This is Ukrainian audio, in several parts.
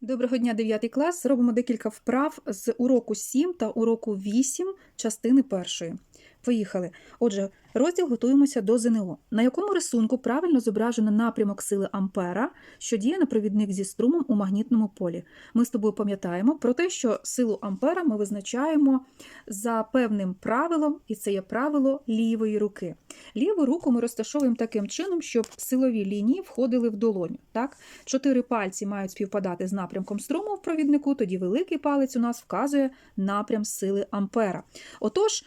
Доброго дня, 9 клас. Робимо декілька вправ з уроку 7 та уроку 8 частини першої. Поїхали. Отже, розділ готуємося до ЗНО. На якому рисунку правильно зображено напрямок сили Ампера, що діє на провідник зі струмом у магнітному полі? Ми з тобою пам'ятаємо про те, що силу Ампера ми визначаємо за певним правилом, і це є правило лівої руки. Ліву руку ми розташовуємо таким чином, щоб силові лінії входили в долоню. Так? Чотири пальці мають співпадати з напрямком струму в провіднику, тоді великий палець у нас вказує напрям сили Ампера. Отож,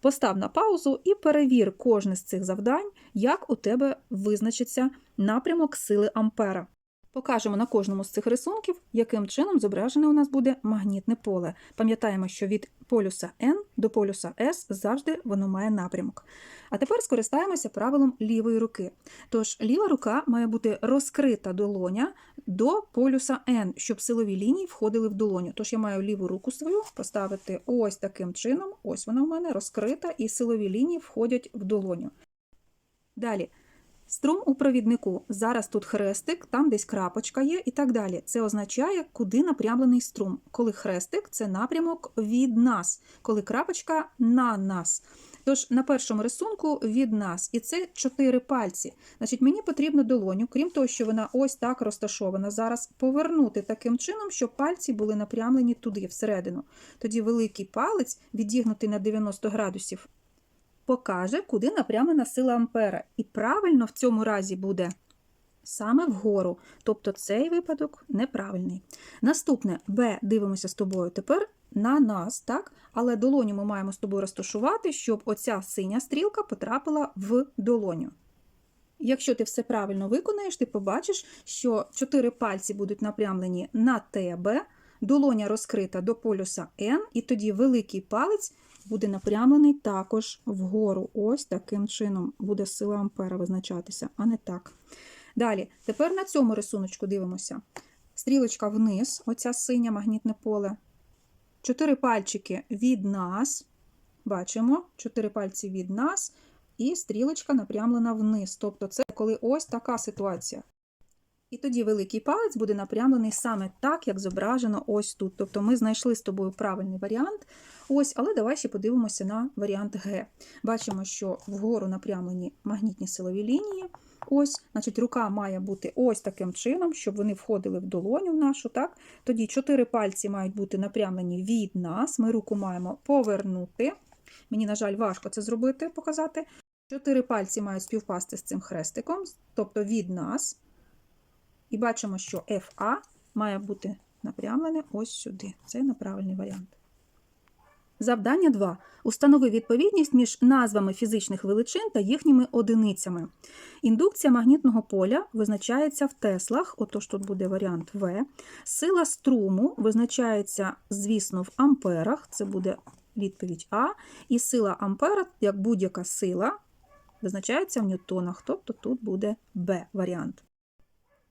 постав на паузу і перевір кожне з цих завдань, як у тебе визначиться напрямок сили Ампера. Покажемо на кожному з цих рисунків, яким чином зображене у нас буде магнітне поле. Пам'ятаємо, що від полюса N до полюса S завжди воно має напрямок. А тепер скористаємося правилом лівої руки. Тож ліва рука має бути розкрита долоня до полюса N, щоб силові лінії входили в долоню. Тож я маю ліву руку свою поставити ось таким чином. Ось вона в мене розкрита, і силові лінії входять в долоню. Далі. Струм у провіднику. Зараз тут хрестик, там десь крапочка є і так далі. Це означає, куди напрямлений струм. Коли хрестик це напрямок від нас, коли крапочка на нас. Тож на першому рисунку від нас, і це чотири пальці. Значить, мені потрібно долоню, крім того, що вона ось так розташована, зараз повернути таким чином, щоб пальці були напрямлені туди, всередину. Тоді великий палець, відігнутий на 90 градусів, покаже, куди напрямлена сила Ампера. І правильно в цьому разі буде саме вгору. Тобто цей випадок неправильний. Наступне Б дивимося з тобою тепер на нас, так? але долоню ми маємо з тобою розташувати, щоб оця синя стрілка потрапила в долоню. Якщо ти все правильно виконаєш, ти побачиш, що чотири пальці будуть напрямлені на тебе, долоня розкрита до полюса N, і тоді великий палець буде напрямлений також вгору. Ось таким чином буде сила Ампера визначатися, а не так. Далі, тепер на цьому рисуночку дивимося. Стрілочка вниз, оця синя магнітне поле. Чотири пальчики від нас. Бачимо, чотири пальці від нас, і стрілочка напрямлена вниз. Тобто, це коли ось така ситуація. І тоді великий палець буде напрямлений саме так, як зображено ось тут. Тобто ми знайшли з тобою правильний варіант. Ось, але давай ще подивимося на варіант Г. Бачимо, що вгору напрямлені магнітні силові лінії. Ось, значить, рука має бути ось таким чином, щоб вони входили в долоню нашу. так? Тоді чотири пальці мають бути напрямлені від нас. Ми руку маємо повернути. Мені, на жаль, важко це зробити, показати. Чотири пальці мають співпасти з цим хрестиком, тобто від нас. І бачимо, що FA має бути напрямлене ось сюди. Це неправильний варіант. Завдання 2. Установи відповідність між назвами фізичних величин та їхніми одиницями. Індукція магнітного поля визначається в теслах, отож тут буде варіант В. Сила струму визначається, звісно, в амперах, це буде відповідь А. І сила ампера, як будь-яка сила, визначається в ньютонах, тобто тут буде Б варіант.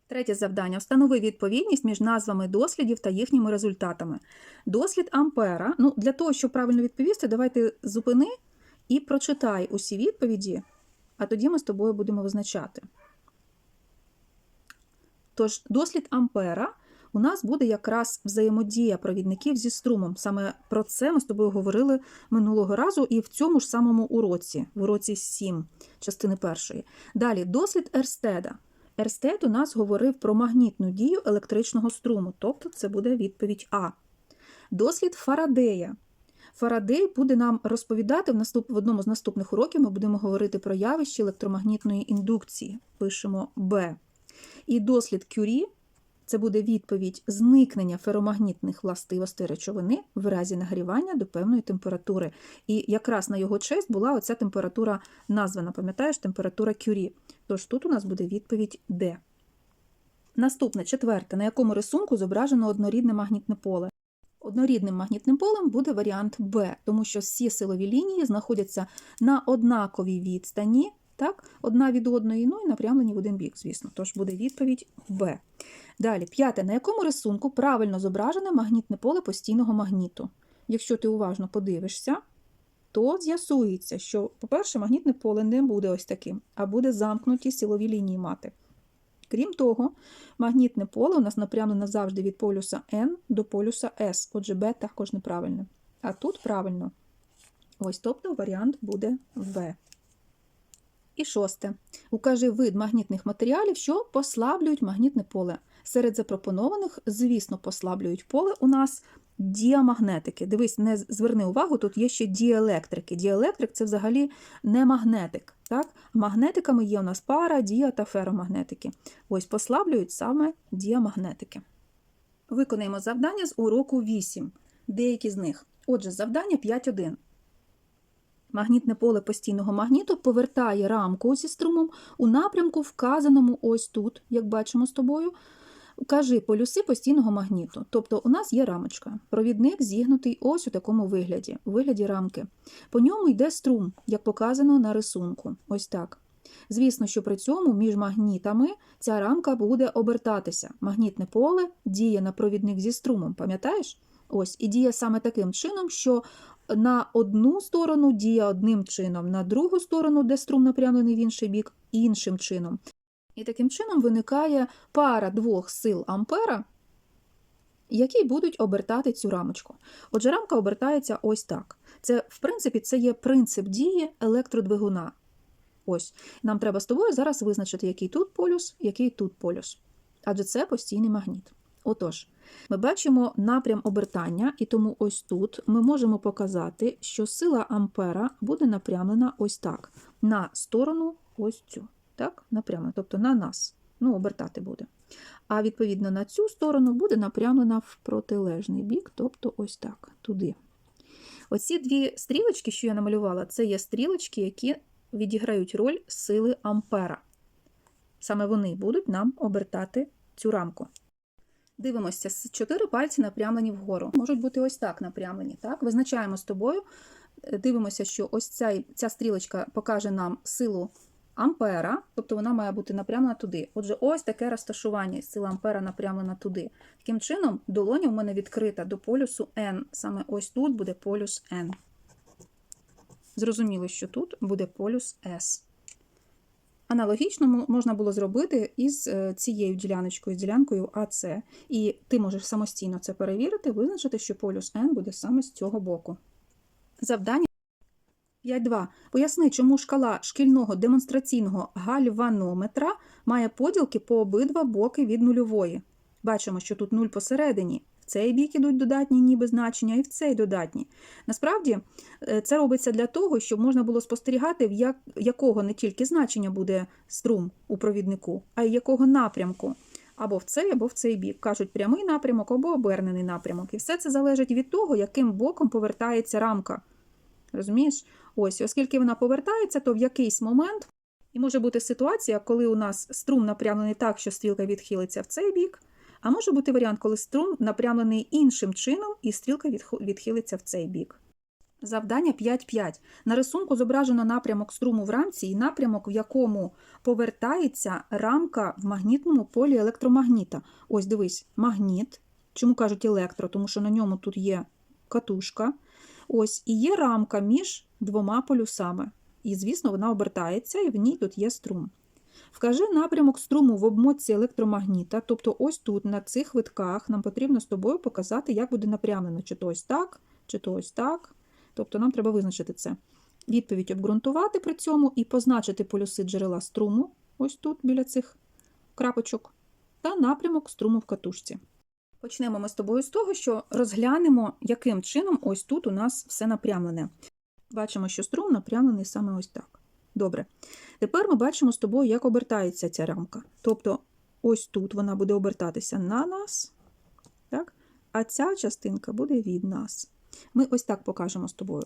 Третє завдання. Встанови відповідність між назвами дослідів та їхніми результатами. Дослід Ампера. Ну, Для того, щоб правильно відповісти, давайте зупини і прочитай усі відповіді, а тоді ми з тобою будемо визначати. Тож, дослід Ампера у нас буде якраз взаємодія провідників зі струмом. Саме про це ми з тобою говорили минулого разу і в цьому ж самому уроці, в уроці 7, частини першої. Далі, дослід Ерстеда. Ерстед у нас говорив про магнітну дію електричного струму, тобто це буде відповідь А. Дослід Фарадея. Фарадей буде нам розповідати в, наступ... в одному з наступних уроків ми будемо говорити про явище електромагнітної індукції. Пишемо Б. І дослід Кюрі це буде відповідь зникнення феромагнітних властивостей речовини в разі нагрівання до певної температури. І якраз на його честь була оця температура названа, пам'ятаєш, температура Кюрі. Тож тут у нас буде відповідь Д. Наступне четверте, на якому рисунку зображено однорідне магнітне поле. Однорідним магнітним полем буде варіант Б, тому що всі силові лінії знаходяться на однаковій відстані, так, одна від одної, ну і напрямлені в один бік, звісно. Тож буде відповідь Б. Далі, п'яте, на якому рисунку правильно зображене магнітне поле постійного магніту. Якщо ти уважно подивишся, то з'ясується, що, по-перше, магнітне поле не буде ось таким, а буде замкнуті силові лінії мати. Крім того, магнітне поле у нас напрямлено завжди від полюса N до полюса S. Отже, B також неправильне. А тут правильно. Ось, тобто варіант буде В. І шосте. Укажи вид магнітних матеріалів, що послаблюють магнітне поле. Серед запропонованих, звісно, послаблюють поле у нас діамагнетики. Дивись, не зверни увагу, тут є ще діелектрики. Діелектрик це взагалі не магнетик. Так? Магнетиками є у нас пара, дія та феромагнетики. Ось послаблюють саме діамагнетики. Виконаємо завдання з уроку 8. Деякі з них. Отже, завдання 5.1. Магнітне поле постійного магніту повертає рамку зі струмом у напрямку, вказаному ось тут, як бачимо з тобою. Кажи полюси постійного магніту. Тобто у нас є рамочка. Провідник зігнутий ось у такому вигляді, у вигляді рамки. По ньому йде струм, як показано на рисунку. Ось так. Звісно, що при цьому між магнітами ця рамка буде обертатися. Магнітне поле діє на провідник зі струмом, пам'ятаєш? Ось, і діє саме таким чином, що на одну сторону діє одним чином, на другу сторону, де струм напрямлений в інший бік, іншим чином. І таким чином виникає пара двох сил ампера, які будуть обертати цю рамочку. Отже, рамка обертається ось так. Це, в принципі, це є принцип дії електродвигуна. Ось. Нам треба з тобою зараз визначити, який тут полюс, який тут полюс. Адже це постійний магніт. Отож, ми бачимо напрям обертання, і тому ось тут ми можемо показати, що сила ампера буде напрямлена ось так, на сторону ось цю. Так, напрямлена, тобто на нас. Ну, обертати буде. А відповідно на цю сторону буде напрямлена в протилежний бік, тобто ось так, туди. Оці дві стрілочки, що я намалювала, це є стрілочки, які відіграють роль сили ампера. Саме вони будуть нам обертати цю рамку. Дивимося, з чотири пальці напрямлені вгору. Можуть бути ось так напрямлені. Так? Визначаємо з тобою, е, дивимося, що ось ця, ця стрілочка покаже нам силу ампера, тобто вона має бути напрямлена туди. Отже, ось таке розташування, сила ампера напрямлена туди. Таким чином, долоня в мене відкрита до полюсу N. Саме ось тут буде полюс N. Зрозуміло, що тут буде полюс S. Аналогічно можна було зробити із е, цією діляночкою, з ділянкою АС. І ти можеш самостійно це перевірити, визначити, що полюс N буде саме з цього боку. Завдання 5.2. Поясни, чому шкала шкільного демонстраційного гальванометра має поділки по обидва боки від нульової. Бачимо, що тут нуль посередині. Цей бік ідуть додатні ніби значення, і в цей додатні. Насправді, е, це робиться для того, щоб можна було спостерігати, в як, якого не тільки значення буде струм у провіднику, а й якого напрямку. Або в цей, або в цей бік. Кажуть, прямий напрямок або обернений напрямок. І все це залежить від того, яким боком повертається рамка. Розумієш? Ось, оскільки вона повертається, то в якийсь момент і може бути ситуація, коли у нас струм напрямлений так, що стрілка відхилиться в цей бік, а може бути варіант, коли струм напрямлений іншим чином, і стрілка відхилиться в цей бік. Завдання 5.5. На рисунку зображено напрямок струму в рамці і напрямок, в якому повертається рамка в магнітному полі електромагніта. Ось дивись, магніт. Чому кажуть електро? Тому що на ньому тут є катушка. Ось, і є рамка між двома полюсами. І, звісно, вона обертається, і в ній тут є струм. Вкажи напрямок струму в обмотці електромагніта, тобто ось тут, на цих витках, нам потрібно з тобою показати, як буде напрямлено, чи то ось так, чи то ось так. Тобто нам треба визначити це. Відповідь обґрунтувати при цьому і позначити полюси джерела струму, ось тут, біля цих крапочок, та напрямок струму в катушці. Почнемо ми з тобою з того, що розглянемо, яким чином ось тут у нас все напрямлене. Бачимо, що струм напрямлений саме ось так. Добре. Тепер ми бачимо з тобою, як обертається ця рамка. Тобто, ось тут вона буде обертатися на нас, так? а ця частинка буде від нас. Ми ось так покажемо з тобою.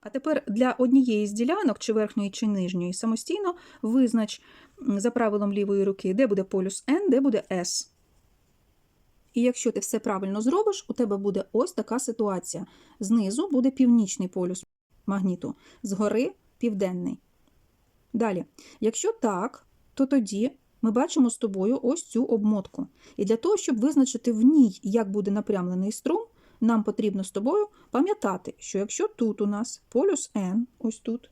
А тепер для однієї з ділянок, чи верхньої, чи нижньої, самостійно визнач за правилом лівої руки, де буде полюс N, де буде S. І якщо ти все правильно зробиш, у тебе буде ось така ситуація. Знизу буде північний полюс магніту, згори південний. Далі, якщо так, то тоді ми бачимо з тобою ось цю обмотку. І для того, щоб визначити в ній, як буде напрямлений струм, нам потрібно з тобою пам'ятати, що якщо тут у нас полюс N, ось тут,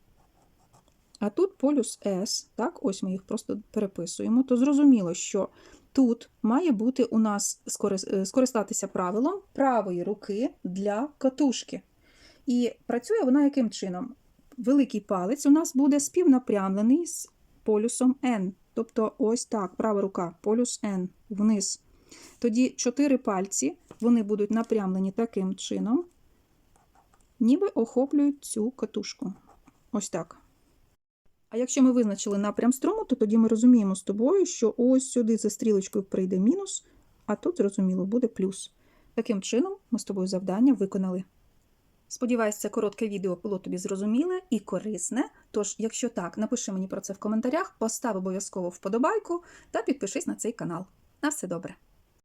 а тут полюс S, так, ось ми їх просто переписуємо, то зрозуміло, що тут має бути у нас е, скористатися правилом правої руки для катушки. І працює вона яким чином? Великий палець у нас буде співнапрямлений з полюсом N. Тобто ось так, права рука, полюс N вниз. Тоді чотири пальці вони будуть напрямлені таким чином, ніби охоплюють цю катушку. Ось так. А якщо ми визначили напрям струму, то тоді ми розуміємо з тобою, що ось сюди за стрілочкою прийде мінус, а тут, зрозуміло, буде плюс. Таким чином, ми з тобою завдання виконали. Сподіваюсь, це коротке відео було тобі зрозуміле і корисне. Тож, якщо так, напиши мені про це в коментарях, постав обов'язково вподобайку та підпишись на цей канал. На все добре!